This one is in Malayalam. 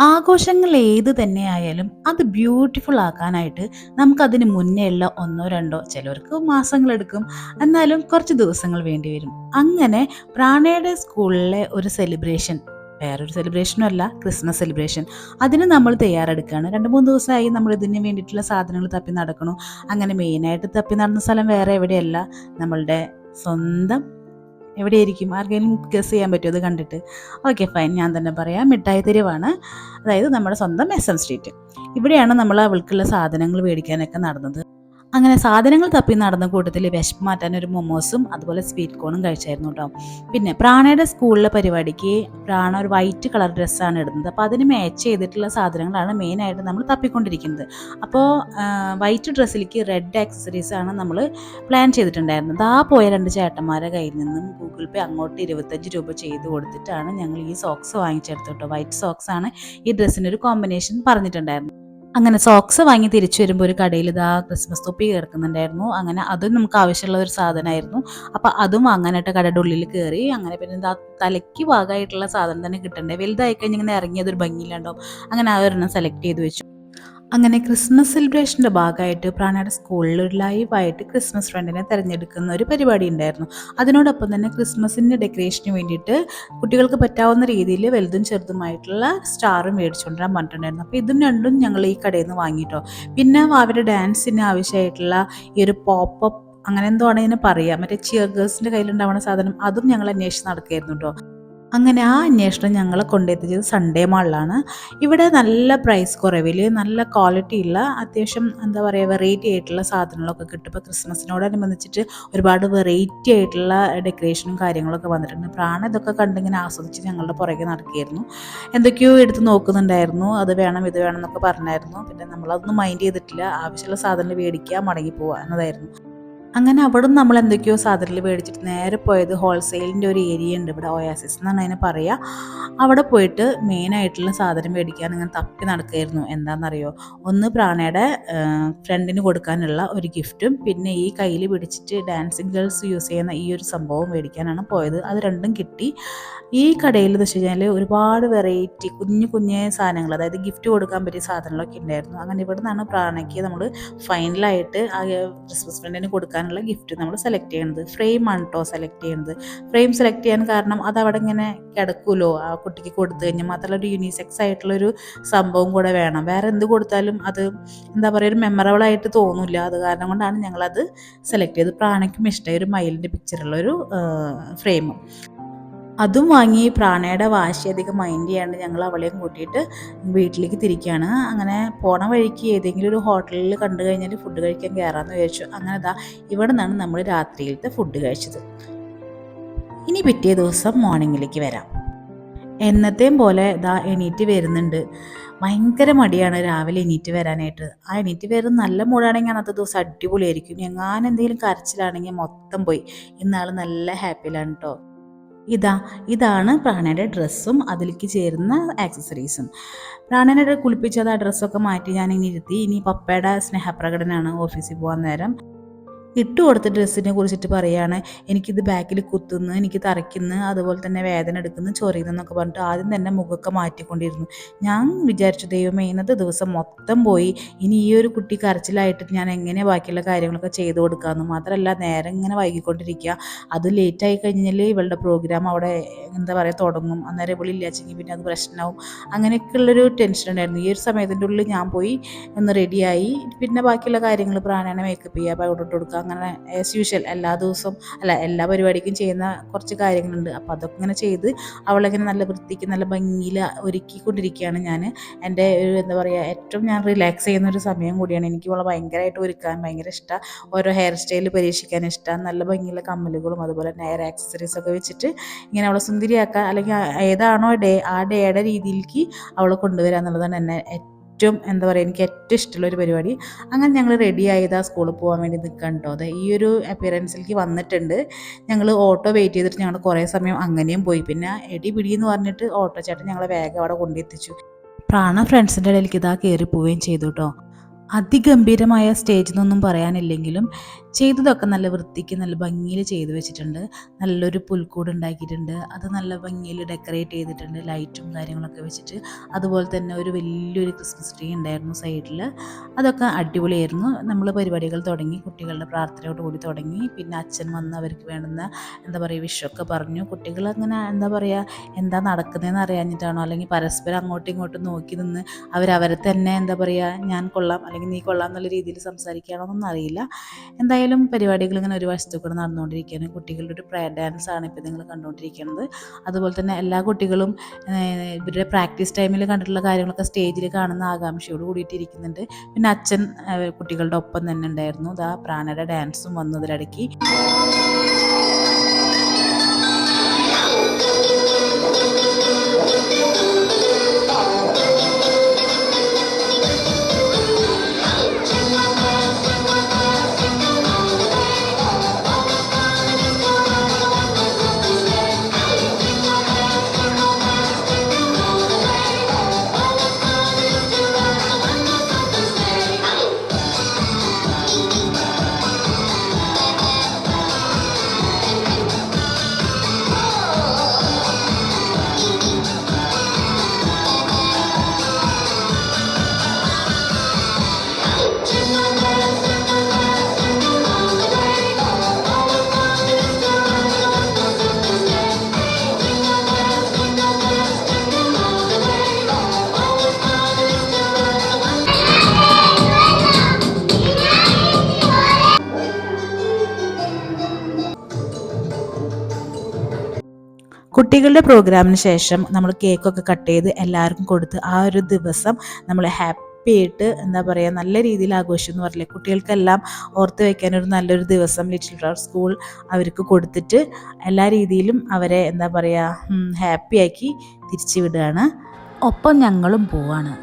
ആഘോഷങ്ങൾ ഏത് തന്നെ ആയാലും അത് ബ്യൂട്ടിഫുൾ ആക്കാനായിട്ട് നമുക്കതിന് മുന്നേ ഉള്ള ഒന്നോ രണ്ടോ ചിലവർക്ക് മാസങ്ങളെടുക്കും. എന്നാലും കുറച്ച് ദിവസങ്ങൾ വേണ്ടി വരും. അങ്ങനെ പ്രാണയുടെ സ്കൂളിലെ ഒരു സെലിബ്രേഷൻ വേറൊരു സെലിബ്രേഷനും അല്ല ക്രിസ്മസ് സെലിബ്രേഷൻ അതിന് നമ്മൾ തയ്യാറെടുക്കുകയാണ്. രണ്ട് മൂന്ന് ദിവസമായി നമ്മൾ ഇതിന് വേണ്ടിയിട്ടുള്ള സാധനങ്ങൾ തപ്പി നടക്കണു. അങ്ങനെ മെയിനായിട്ട് തപ്പി നടന്ന സ്ഥലം വേറെ എവിടെയല്ല. നമ്മളുടെ സ്വന്തം എവിടെയായിരിക്കും? ആർക്കെങ്കിലും ഗസ് ചെയ്യാൻ പറ്റുമോ? ഇത് കണ്ടിട്ട്. ഓക്കെ ഫൈൻ ഞാൻ തന്നെ പറയാം. മിഠായി തെരുവാണ്. അതായത് നമ്മുടെ സ്വന്തം എസ് എം സ്ട്രീറ്റ് ഇവിടെയാണ് നമ്മൾ അവൾക്കുള്ള സാധനങ്ങൾ മേടിക്കാനൊക്കെ നടന്നത്. അങ്ങനെ സാധനങ്ങൾ തപ്പി നടന്ന കൂട്ടത്തിൽ വിശപ്പ് മാറ്റാൻ ഒരു മൊമോസും അതുപോലെ സ്വീറ്റ് കോണും കഴിച്ചായിരുന്നു കേട്ടോ പിന്നെ പ്രാണയുടെ സ്കൂളിലെ പരിപാടിക്ക് പ്രാണ ഒരു വൈറ്റ് കളർ ഡ്രസ്സാണ് ഇടുന്നത്. അപ്പോൾ അതിന് മാച്ച് ചെയ്തിട്ടുള്ള സാധനങ്ങളാണ് മെയിനായിട്ട് നമ്മൾ തപ്പിക്കൊണ്ടിരിക്കുന്നത്. അപ്പോൾ വൈറ്റ് ഡ്രസ്സിലേക്ക് റെഡ് ആക്സസറീസ് ആണ് നമ്മൾ പ്ലാൻ ചെയ്തിട്ടുണ്ടായിരുന്നത്. ആ പോയ രണ്ട് ചേട്ടന്മാരെ കയ്യിൽ നിന്നും ഗൂഗിൾ പേ അങ്ങോട്ട് ഇരുപത്തഞ്ച് രൂപ ചെയ്ത് കൊടുത്തിട്ടാണ് ഞങ്ങൾ ഈ സോക്സ് വാങ്ങിച്ചെടുത്തു കേട്ടോ വൈറ്റ് സോക്സ് ആണ് ഈ ഡ്രസ്സിന് ഒരു കോമ്പിനേഷൻ പറഞ്ഞിട്ടുണ്ടായിരുന്നു അങ്ങനെ സോക്സ് വാങ്ങി തിരിച്ചു വരുമ്പോൾ ഒരു കടയിൽ ഇതാ ക്രിസ്മസ് തൊപ്പി കിടക്കുന്നുണ്ടായിരുന്നു അങ്ങനെ അതും നമുക്ക് ആവശ്യമുള്ള ഒരു സാധനമായിരുന്നു അപ്പോൾ അതും വാങ്ങാനായിട്ട് കടയുടെ ഉള്ളിൽ കയറി അങ്ങനെ പിന്നെ എന്താ തലയ്ക്ക് ഭാഗമായിട്ടുള്ള സാധനം തന്നെ കിട്ടണ്ടേ? വലുതായി കഴിഞ്ഞ് ഇങ്ങനെ ഇറങ്ങിയതൊരു ഭംഗിയിലുണ്ടാവും അങ്ങനെ ആ ഒരെണ്ണം സെലക്ട് ചെയ്ത് വെച്ചു. അങ്ങനെ ക്രിസ്മസ് സെലിബ്രേഷന്റെ ഭാഗമായിട്ട് പ്രാണയുടെ സ്കൂളിൽ ഒരു ലൈവായിട്ട് ക്രിസ്മസ് ഫ്രണ്ടിനെ തിരഞ്ഞെടുക്കുന്ന ഒരു പരിപാടി ഉണ്ടായിരുന്നു. അതിനോടൊപ്പം തന്നെ ക്രിസ്മസിന്റെ ഡെക്കറേഷന് വേണ്ടിയിട്ട് കുട്ടികൾക്ക് പറ്റാവുന്ന രീതിയിൽ വലുതും ചെറുതുമായിട്ടുള്ള സ്റ്റാറും മേടിച്ചുകൊണ്ടിരാൻ പറഞ്ഞിട്ടുണ്ടായിരുന്നു. അപ്പോൾ ഇതും രണ്ടും ഞങ്ങൾ ഈ കടയിൽ നിന്ന് വാങ്ങിയിട്ടോ പിന്നെ അവരുടെ ഡാൻസിന് ആവശ്യമായിട്ടുള്ള ഈ ഒരു പോപ്പ് അങ്ങനെ എന്തോ ആണ് ഇതിനെ പറയുക മറ്റേ ചിയർ ഗേൾസിന്റെ കയ്യിലുണ്ടാവുന്ന സാധനം അതും ഞങ്ങൾ അന്വേഷിച്ച് നടക്കുകയായിരുന്നു കേട്ടോ അങ്ങനെ ആ അന്വേഷണം ഞങ്ങളെ കൊണ്ടെത്തിച്ചത് സൺഡേ മാളിലാണ് ഇവിടെ നല്ല പ്രൈസ് കുറവിൽ നല്ല ക്വാളിറ്റി ഉള്ള അത്യാവശ്യം എന്താ പറയുക വെറൈറ്റി ആയിട്ടുള്ള സാധനങ്ങളൊക്കെ കിട്ടും. ഇപ്പോൾ ക്രിസ്മസിനോടനുബന്ധിച്ചിട്ട് ഒരുപാട് വെറൈറ്റി ആയിട്ടുള്ള ഡെക്കറേഷനും കാര്യങ്ങളൊക്കെ വന്നിട്ടുണ്ട്. പ്രാണ ഇതൊക്കെ കണ്ടിങ്ങനെ ആസ്വദിച്ച് ഞങ്ങളുടെ പുറകെ നടക്കുകയായിരുന്നു. എന്തൊക്കെയോ എടുത്ത് നോക്കുന്നുണ്ടായിരുന്നു. അത് വേണം ഇത് വേണം എന്നൊക്കെ പറഞ്ഞായിരുന്നു. പിന്നെ നമ്മളതൊന്നും മൈൻഡ് ചെയ്തിട്ടില്ല. ആവശ്യമുള്ള സാധനം മേടിക്കുക മടങ്ങി പോവുക എന്നതായിരുന്നു. അങ്ങനെ അവിടെ നിന്ന് നമ്മൾ എന്തൊക്കെയോ സാധനങ്ങൾ മേടിച്ചിട്ട് നേരെ പോയത് ഹോൾസെയിലിന്റെ ഒരു ഏരിയ ഉണ്ട് ഇവിടെ ഒയാസിസ് എന്നാണ് അതിനെ പറയുക അവിടെ പോയിട്ട് മെയിനായിട്ടുള്ള സാധനം മേടിക്കാൻ ഇങ്ങനെ തപ്പി നടക്കുകയായിരുന്നു. എന്താണെന്നറിയോ? ഒന്ന് പ്രാണയുടെ ഫ്രണ്ടിന് കൊടുക്കാനുള്ള ഒരു ഗിഫ്റ്റും പിന്നെ ഈ കയ്യിൽ പിടിച്ചിട്ട് ഡാൻസിങ് ഗേൾസ് യൂസ് ചെയ്യുന്ന ഈ ഒരു സംഭവം മേടിക്കാനാണ് പോയത്. അത് രണ്ടും കിട്ടി. ഈ കടയിൽ എന്ന് വെച്ച് കഴിഞ്ഞാൽ ഒരുപാട് വെറൈറ്റി കുഞ്ഞു കുഞ്ഞു സാധനങ്ങൾ അതായത് ഗിഫ്റ്റ് കൊടുക്കാൻ പറ്റിയ സാധനങ്ങളൊക്കെ ഉണ്ടായിരുന്നു. അങ്ങനെ ഇവിടെ നിന്നാണ് പ്രാണയ്ക്ക് നമ്മൾ ഫൈനലായിട്ട് ആ ക്രിസ്മസ് ഫ്രണ്ടിന് കൊടുക്കാനുള്ള ഗിഫ്റ്റ് നമ്മൾ സെലക്ട് ചെയ്യണത്. ഫ്രെയിം ആണ് കേട്ടോ സെലക്ട് ചെയ്യണത്. ഫ്രെയിം സെലക്ട് ചെയ്യാൻ കാരണം അത് അവിടെ ഇങ്ങനെ കിടക്കുമല്ലോ ആ കുട്ടിക്ക് കൊടുത്തു കഴിഞ്ഞാൽ മാത്രമല്ല ഒരു യൂണിസെക്സ് ആയിട്ടുള്ളൊരു സംഭവം കൂടെ വേണം. വേറെ എന്ത് കൊടുത്താലും അത് എന്താ പറയുക ഒരു മെമ്മറബിൾ ആയിട്ട് തോന്നില്ല. അത് കാരണം കൊണ്ടാണ് ഞങ്ങളത് സെലക്ട് ചെയ്തത്. പ്രാണിക്കും ഇഷ്ടമായി ഒരു മയിലിന്റെ പിക്ചറുള്ള ഒരു ഫ്രെയിം അതും വാങ്ങി പ്രാണയുടെ വാശി അധികം മൈൻഡ് ചെയ്യാണ്ട് ഞങ്ങൾ അവളെയും കൂട്ടിയിട്ട് വീട്ടിലേക്ക് തിരിക്കുകയാണ് അങ്ങനെ പോണ വഴിക്ക് ഏതെങ്കിലും ഒരു ഹോട്ടലിൽ കണ്ടു കഴിഞ്ഞാൽ ഫുഡ് കഴിക്കാൻ കയറാമെന്ന് വിചാരിച്ചു. അങ്ങനെ ഇതാ ഇവിടെ നിന്നാണ് നമ്മൾ രാത്രിയിലത്തെ ഫുഡ് കഴിച്ചത്. ഇനി പിറ്റേ ദിവസം മോർണിംഗിലേക്ക് വരാം. എന്നത്തെയും പോലെ ഇതാ എണീറ്റ് വരുന്നുണ്ട്. ഭയങ്കര മടിയാണ് രാവിലെ എണീറ്റ് വരാനായിട്ട്. ആ എണീറ്റ് വരുന്ന നല്ല മൂടാണെങ്കിൽ അന്നത്തെ ദിവസം അടിപൊളിയായിരിക്കും. ഞാൻ എന്തെങ്കിലും കരച്ചിലാണെങ്കിൽ മൊത്തം പോയി. ഇന്നാൾ നല്ല ഹാപ്പിയിലാണ് കേട്ടോ ഇതാ ഇതാണ് പ്രാണയുടെ ഡ്രസ്സും അതിലേക്ക് ചേരുന്ന ആക്സസറീസും പ്രാണനെ കുളിപ്പിച്ചത് ആ ഡ്രസ്സൊക്കെ മാറ്റി ഞാൻ ഇങ്ങനെ ഇരുത്തി. ഇനി പപ്പയുടെ സ്നേഹപ്രകടനമാണ് ഓഫീസിൽ പോകാൻ നേരം. ഇട്ട് കൊടുത്ത ഡ്രസ്സിനെ കുറിച്ചിട്ട് പറയുകയാണ് എനിക്കിത് ബാക്കിൽ കുത്തുന്നു എനിക്ക് തറയ്ക്കുന്നു അതുപോലെ തന്നെ വേദന എടുക്കുന്നു ചൊറിയുന്നു എന്നൊക്കെ പറഞ്ഞിട്ട് ആദ്യം തന്നെ മുഖമൊക്കെ മാറ്റിക്കൊണ്ടിരുന്നു. ഞാൻ വിചാരിച്ചു ദൈവമേ ഇന്നത്തെ ദിവസം മൊത്തം പോയി. ഇനി ഈ ഒരു കുട്ടി കരച്ചിലായിട്ട് ഞാൻ എങ്ങനെ ബാക്കിയുള്ള കാര്യങ്ങളൊക്കെ ചെയ്തു കൊടുക്കാമെന്ന് മാത്രമല്ല നേരം ഇങ്ങനെ വൈകിക്കൊണ്ടിരിക്കുക. അത് ലേറ്റായി കഴിഞ്ഞാൽ ഇവളുടെ പ്രോഗ്രാം അവിടെ എന്താ പറയുക തുടങ്ങും. അന്നേരം ഇവളില്ലാച്ചെങ്കിൽ പിന്നെ അത് പ്രശ്നമാവും. അങ്ങനെയൊക്കെയുള്ളൊരു ടെൻഷൻ ഉണ്ടായിരുന്നു. ഈ ഒരു സമയത്തിന്റെ ഉള്ളിൽ ഞാൻ പോയി ഒന്ന് റെഡിയായി പിന്നെ ബാക്കിയുള്ള കാര്യങ്ങൾ പ്രാണനെ മേക്കപ്പ് ചെയ്യുക പൗഡർ ഇട്ട് കൊടുക്കുക. അങ്ങനെ ആസ് യൂഷ്വൽ എല്ലാ ദിവസവും അല്ല എല്ലാ പരിപാടിക്കും ചെയ്യുന്ന കുറച്ച് കാര്യങ്ങളുണ്ട്. അപ്പോൾ അതൊക്കെ ഇങ്ങനെ ചെയ്ത് അവളിങ്ങനെ നല്ല വൃത്തിക്ക് നല്ല ഭംഗിയിൽ ഒരുക്കിക്കൊണ്ടിരിക്കുകയാണ് ഞാൻ എന്റെ ഒരു എന്താ പറയുക ഏറ്റവും ഞാൻ റിലാക്സ് ചെയ്യുന്ന ഒരു സമയം കൂടിയാണ്. എനിക്ക് ഇവളെ ഭയങ്കരമായിട്ട് ഒരുക്കാൻ ഭയങ്കര ഇഷ്ടം. ഓരോ ഹെയർ സ്റ്റൈൽ പരീക്ഷിക്കാൻ ഇഷ്ടം. നല്ല ഭംഗിയുള്ള കമ്മലുകളും അതുപോലെ തന്നെ ഹെയർ ആക്സസറീസ് ഒക്കെ വെച്ചിട്ട് ഇങ്ങനെ അവളെ സുന്ദരിയാക്കാൻ അല്ലെങ്കിൽ ഏതാണോ ഡേ ആ ഡേയുടെ രീതിയിലേക്ക് അവളെ കൊണ്ടുവരിക എന്നുള്ളതാണ് എന്നെ ഏറ്റവും എന്താ പറയുക എനിക്ക് ഏറ്റവും ഇഷ്ടമുള്ള ഒരു പരിപാടി. അങ്ങനെ ഞങ്ങൾ റെഡി ആയത് ആ സ്കൂളിൽ പോകാൻ വേണ്ടി നിൽക്കാൻ കേട്ടോ അതെ ഈ ഒരു അപ്പിയറൻസിലേക്ക് വന്നിട്ടുണ്ട്. ഞങ്ങൾ ഓട്ടോ വെയിറ്റ് ചെയ്തിട്ട് ഞങ്ങൾ കുറേ സമയം അങ്ങനെയും പോയി. പിന്നെ എടി പിടി എന്ന് പറഞ്ഞിട്ട് ഓട്ടോ ചേട്ടൻ ഞങ്ങളെ വേഗം അവിടെ കൊണ്ടെത്തിച്ചു. പ്രാണ ഫ്രണ്ട്സിന്റെ ഇടയിലേക്ക് ഇതാ കയറി പോവുകയും ചെയ്തു കേട്ടോ അതിഗംഭീരമായ സ്റ്റേജ് എന്നൊന്നും പറയാനില്ലെങ്കിലും ചെയ്തതൊക്കെ നല്ല വൃത്തിക്ക് നല്ല ഭംഗിയിൽ ചെയ്തു വെച്ചിട്ടുണ്ട്. നല്ലൊരു പുൽക്കൂട് ഉണ്ടാക്കിയിട്ടുണ്ട്. അത് നല്ല ഭംഗിയിൽ ഡെക്കറേറ്റ് ചെയ്തിട്ടുണ്ട് ലൈറ്റും കാര്യങ്ങളൊക്കെ വെച്ചിട്ട്. അതുപോലെ തന്നെ ഒരു വലിയൊരു ക്രിസ്മസ് ട്രീ ഉണ്ടായിരുന്നു സൈഡിൽ അതൊക്കെ അടിപൊളിയായിരുന്നു. നമ്മൾ പരിപാടികൾ തുടങ്ങി കുട്ടികളുടെ പ്രാർത്ഥനയോട് കൂടി തുടങ്ങി. പിന്നെ അച്ഛൻ വന്ന് അവർക്ക് വേണ്ടുന്ന എന്താ പറയുക വിഷൊക്കെ പറഞ്ഞു. കുട്ടികൾ അങ്ങനെ എന്താ പറയുക എന്താ നടക്കുന്നതെന്ന് അറിയാഞ്ഞിട്ടാണോ? അല്ലെങ്കിൽ പരസ്പരം അങ്ങോട്ടും ഇങ്ങോട്ടും നോക്കി നിന്ന് അവരവരെ തന്നെ എന്താ പറയുക ഞാൻ കൊള്ളാം അല്ലെങ്കിൽ നീ കൊള്ളാം എന്നുള്ള രീതിയിൽ സംസാരിക്കുകയാണോ എന്നൊന്നും അറിയില്ല. എന്തായാലും പരിപാടികൾ ഇങ്ങനെ ഒരു വശത്തു കൂടെ നടന്നുകൊണ്ടിരിക്കുകയാണ് കുട്ടികളുടെ ഒരു പ്രയർ ഡാൻസ് ആണ് ഇപ്പോൾ നിങ്ങൾ കണ്ടുകൊണ്ടിരിക്കുന്നത്. അതുപോലെ തന്നെ എല്ലാ കുട്ടികളും ഇവരുടെ പ്രാക്ടീസ് ടൈമിൽ കണ്ടിട്ടുള്ള കാര്യങ്ങളൊക്കെ സ്റ്റേജിൽ കാണുന്ന ആകാംക്ഷയോട് കൂടിയിട്ടിരിക്കുന്നുണ്ട് പിന്നെ അച്ഛൻ കുട്ടികളുടെ ഒപ്പം തന്നെ ഉണ്ടായിരുന്നു. ഇതാ പ്രാണയുടെ ഡാൻസും വന്നു ഇതിലിടയ്ക്ക് കുട്ടികളുടെ പ്രോഗ്രാമിന് ശേഷം നമ്മൾ കേക്കൊക്കെ കട്ട് ചെയ്ത് എല്ലാവർക്കും കൊടുത്ത് ആ ഒരു ദിവസം നമ്മൾ ഹാപ്പി ആയിട്ട് എന്താ പറയുക നല്ല രീതിയിൽ ആഘോഷം എന്ന് പറയില്ലേ കുട്ടികൾക്കെല്ലാം ഓർത്ത് വെക്കാൻ ഒരു നല്ലൊരു ദിവസം ലിറ്റിൽ ഫ്ലവർ സ്കൂൾ അവർക്ക് കൊടുത്തിട്ട് എല്ലാ രീതിയിലും അവരെ എന്താ പറയുക ഹാപ്പിയാക്കി തിരിച്ചു വിടുകയാണ്. ഒപ്പം ഞങ്ങളും പോവാണ്.